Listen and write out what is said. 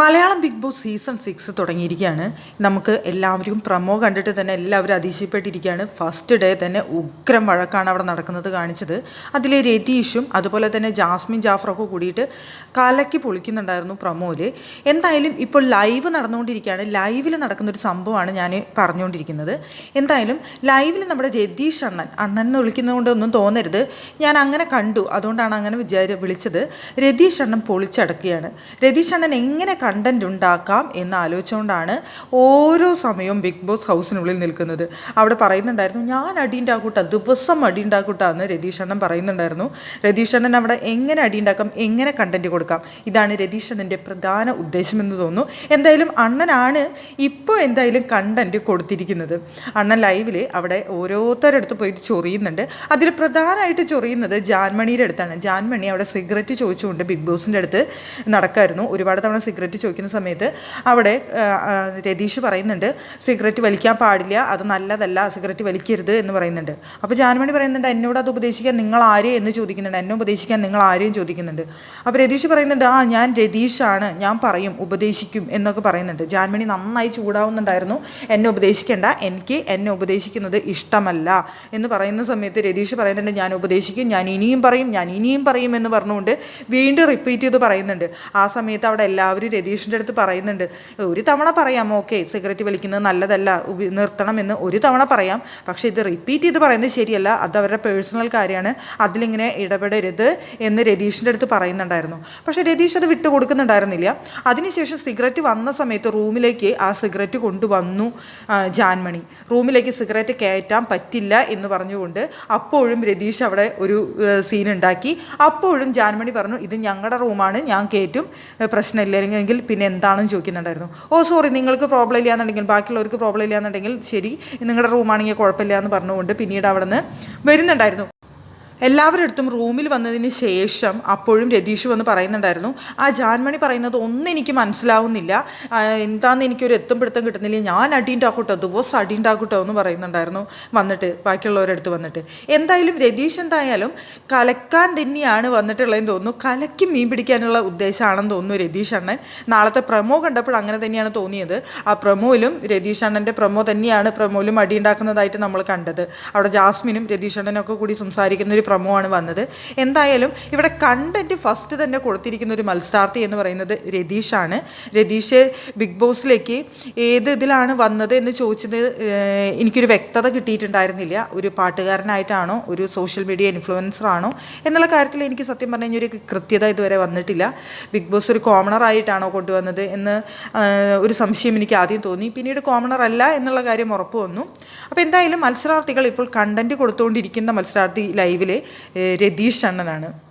Malayalam big boss season six തുടങ്ങിയിരിക്കുകയാണ്. നമുക്ക് എല്ലാവരും പ്രമോ കണ്ടിട്ട് തന്നെ എല്ലാവരും അതിശയപ്പെട്ടിരിക്കുകയാണ്. ഫസ്റ്റ് ഡേ തന്നെ ഉഗ്രം വഴക്കാണ് അവിടെ നടക്കുന്നത് കാണിച്ചത്. അതിൽ രതീഷും അതുപോലെ തന്നെ ജാസ്മിൻ ജാഫറൊക്കെ കൂടിയിട്ട് കലക്കി പൊളിക്കുന്നുണ്ടായിരുന്നു പ്രമോയിൽ എന്തായാലും ഇപ്പോൾ ലൈവ് നടന്നുകൊണ്ടിരിക്കുകയാണ്. ലൈവിൽ നടക്കുന്ന ഒരു സംഭവമാണ് ഞാൻ പറഞ്ഞുകൊണ്ടിരിക്കുന്നത്. എന്തായാലും ലൈവിൽ നമ്മുടെ രതീഷ് അണ്ണൻ അണ്ണൻ എന്ന് വിളിക്കുന്നതുകൊണ്ടൊന്നും തോന്നരുത്. ഞാൻ അങ്ങനെ കണ്ടു. അതുകൊണ്ടാണ് അങ്ങനെ വിചാരി വിളിച്ചത്. രതീഷ് അണ്ണൻ പൊളിച്ചടക്കുകയാണ്. രതീഷ് അണ്ണൻ എങ്ങനെ കണ്ടന്റ് ഉണ്ടാക്കാം എന്ന് ആലോചിച്ചുകൊണ്ടാണ് ഓരോ സമയവും ബിഗ് ബോസ് ഹൗസിനുള്ളിൽ നിൽക്കുന്നത്. അവിടെ പറയുന്നുണ്ടായിരുന്നു ഞാൻ അടി ഉണ്ടാക്കൂട്ട ദിവസം അടി ഉണ്ടാക്കൂട്ട എന്ന് രതീഷ് അണ്ണൻ പറയുന്നുണ്ടായിരുന്നു. രതീഷ് അണ്ണൻ അവിടെ എങ്ങനെ അടി ഉണ്ടാക്കാം എങ്ങനെ കണ്ടന്റ് കൊടുക്കാം ഇതാണ് രതീഷ് അണ്ണന്റെ പ്രധാന ഉദ്ദേശമെന്ന് തോന്നുന്നു. എന്തായാലും അണ്ണനാണ് ഇപ്പോൾ എന്തായാലും കണ്ടന്റ് കൊടുത്തിരിക്കുന്നത്. അണ്ണൻ ലൈവിൽ അവിടെ ഓരോരുത്തരുടെ അടുത്ത് പോയിട്ട് ചൊറിയുന്നുണ്ട്. അതിൽ പ്രധാനമായിട്ട് ചൊറിയുന്നത് ജാൻമണിയുടെ അടുത്താണ്. ജാൻമണി അവിടെ സിഗരറ്റ് ചോദിച്ചുകൊണ്ട് ബിഗ് ബോസിന്റെ അടുത്ത് നടക്കായിരുന്നു. ഒരുപാട് തവണ സിഗരറ്റ് ചോദിക്കുന്ന സമയത്ത് അവിടെ രതീഷ് പറയുന്നുണ്ട് സിഗരറ്റ് വലിക്കാൻ പാടില്ല അത് നല്ലതല്ല സിഗരറ്റ് വലിക്കരുത് എന്ന് പറയുന്നുണ്ട്. അപ്പോൾ ജാൻമണി പറയുന്നുണ്ട് എന്നോട് അത് ഉപദേശിക്കാൻ നിങ്ങൾ ആരെ? എന്ന് ചോദിക്കുന്നുണ്ട്. എന്നെ ഉപദേശിക്കാൻ നിങ്ങൾ ആരെയും? ചോദിക്കുന്നുണ്ട്. അപ്പോൾ രതീഷ് പറയുന്നുണ്ട് ആ ഞാൻ രതീഷാണ് ഞാൻ പറയും ഉപദേശിക്കും എന്നൊക്കെ പറയുന്നുണ്ട്. ജാൻമണി നന്നായി ചൂടാവുന്നുണ്ടായിരുന്നു എന്നെ ഉപദേശിക്കേണ്ട എനിക്ക് എന്നെ ഉപദേശിക്കുന്നത് ഇഷ്ടമല്ല എന്ന് പറയുന്ന സമയത്ത് രതീഷ് പറയുന്നുണ്ട് ഞാൻ ഉപദേശിക്കും ഞാൻ ഇനിയും പറയും ഞാൻ ഇനിയും പറയും എന്ന് പറഞ്ഞുകൊണ്ട് വീണ്ടും റിപ്പീറ്റ് ചെയ്ത് പറയുന്നുണ്ട്. ആ സമയത്ത് അവിടെ എല്ലാവരും രതീഷിന്റെ അടുത്ത് പറയുന്നുണ്ട് ഒരു തവണ പറയാം ഓക്കെ സിഗരറ്റ് വലിക്കുന്നത് നല്ലതല്ല നിർത്തണമെന്ന് ഒരു തവണ പറയാം. പക്ഷേ ഇത് റിപ്പീറ്റ് ചെയ്ത് പറയുന്നത് ശരിയല്ല. അത് അവരുടെ പേഴ്സണൽ കാര്യമാണ്. അതിലിങ്ങനെ ഇടപെടരുത് എന്ന് രതീഷിന്റെ അടുത്ത് പറയുന്നുണ്ടായിരുന്നു. പക്ഷേ രതീഷ് അത് വിട്ടുകൊടുക്കുന്നുണ്ടായിരുന്നില്ല അതിനുശേഷം സിഗരറ്റ് വന്ന സമയത്ത് റൂമിലേക്ക് ആ സിഗരറ്റ് കൊണ്ടുവന്നു ജാൻമണി. റൂമിലേക്ക് സിഗരറ്റ് കയറ്റാൻ പറ്റില്ല എന്ന് പറഞ്ഞുകൊണ്ട് അപ്പോഴും രതീഷ് അവിടെ ഒരു സീൻ ഉണ്ടാക്കി. അപ്പോഴും ജാൻമണി പറഞ്ഞു ഇത് ഞങ്ങളുടെ റൂമാണ് ഞാൻ കയറ്റും ഏ, പ്രശ്നമില്ലെങ്കിൽ പിന്നെ എന്താണെന്ന് ചോദിക്കുന്നുണ്ടായിരുന്നു. ഓ സോറി നിങ്ങൾക്ക് പ്രോബ്ലം ഇല്ല എന്നുണ്ടെങ്കിൽ ബാക്കിയുള്ളവർക്ക് പ്രോബ്ലം ഇല്ല എന്നുണ്ടെങ്കിൽ ശരി നിങ്ങളുടെ റൂമാണെങ്കിൽ കുഴപ്പമില്ല എന്ന് പറഞ്ഞുകൊണ്ട് പിന്നീട് അവിടെ നിന്ന് വരുന്നുണ്ടായിരുന്നു. എല്ലാവരുടെ അടുത്തും റൂമിൽ വന്നതിന് ശേഷം അപ്പോഴും രതീഷ് വന്ന് പറയുന്നുണ്ടായിരുന്നു ആ ജാൻമണി പറയുന്നത് ഒന്നും എനിക്ക് മനസ്സിലാവുന്നില്ല. എന്താണെന്ന് എനിക്കൊരു എത്തും പിടുത്തം കിട്ടുന്നില്ല. ഞാൻ അടിയുണ്ടാക്കൂട്ടോ ദിവസം അടിയുണ്ടാക്കൂട്ടോ എന്ന് പറയുന്നുണ്ടായിരുന്നു വന്നിട്ട് ബാക്കിയുള്ളവരുടെ അടുത്ത് വന്നിട്ട്. എന്തായാലും രതീഷ് എന്തായാലും കലക്കാൻ തന്നെയാണ് വന്നിട്ടുള്ളതെന്ന് തോന്നുന്നു. കലക്കി മീൻ പിടിക്കാനുള്ള ഉദ്ദേശമാണെന്ന് തോന്നുന്നു രതീഷ് അണ്ണൻ. നാളത്തെ പ്രമോ കണ്ടപ്പോൾ അങ്ങനെ തന്നെയാണ് തോന്നിയത്. ആ പ്രമോയിലും രതീഷ് അണ്ണന്റെ പ്രമോ തന്നെയാണ് പ്രമോയിലും അടിയുണ്ടാക്കുന്നതായിട്ട് നമ്മൾ കണ്ടത്. അവിടെ ജാസ്മിനും രതീഷ് അണ്ണനൊക്കെ കൂടി സംസാരിക്കുന്ന ഒരു പ്രമോ ആണ് വന്നത്. എന്തായാലും ഇവിടെ കണ്ടന്റ് ഫസ്റ്റ് തന്നെ കൊടുത്തിരിക്കുന്ന ഒരു മത്സരാർത്ഥി എന്ന് പറയുന്നത് രതീഷാണ്. രതീഷ് ബിഗ് ബോസിലേക്ക് ഏത് ഇതിലാണ് വന്നത് എന്ന് ചോദിച്ചത് എനിക്കൊരു വ്യക്തത കിട്ടിയിട്ടുണ്ടായിരുന്നില്ല. ഒരു പാട്ടുകാരനായിട്ടാണോ ഒരു സോഷ്യൽ മീഡിയ ഇൻഫ്ലുവൻസർ ആണോ എന്നുള്ള കാര്യത്തിൽ എനിക്ക് സത്യം പറഞ്ഞു കഴിഞ്ഞാൽ ഒരു കൃത്യത ഇതുവരെ വന്നിട്ടില്ല. ബിഗ് ബോസ് ഒരു കോമണർ ആയിട്ടാണോ കൊണ്ടുവന്നത് എന്ന് ഒരു സംശയം എനിക്ക് ആദ്യം തോന്നി. പിന്നീട് കോമണർ അല്ല എന്നുള്ള കാര്യം ഉറപ്പ് വന്നു. അപ്പോൾ എന്തായാലും മത്സരാർത്ഥികൾ ഇപ്പോൾ കണ്ടന്റ് കൊടുത്തുകൊണ്ടിരിക്കുന്ന മത്സരാർത്ഥി ഏഹ്, രതീഷ് അണ്ണനാണ്.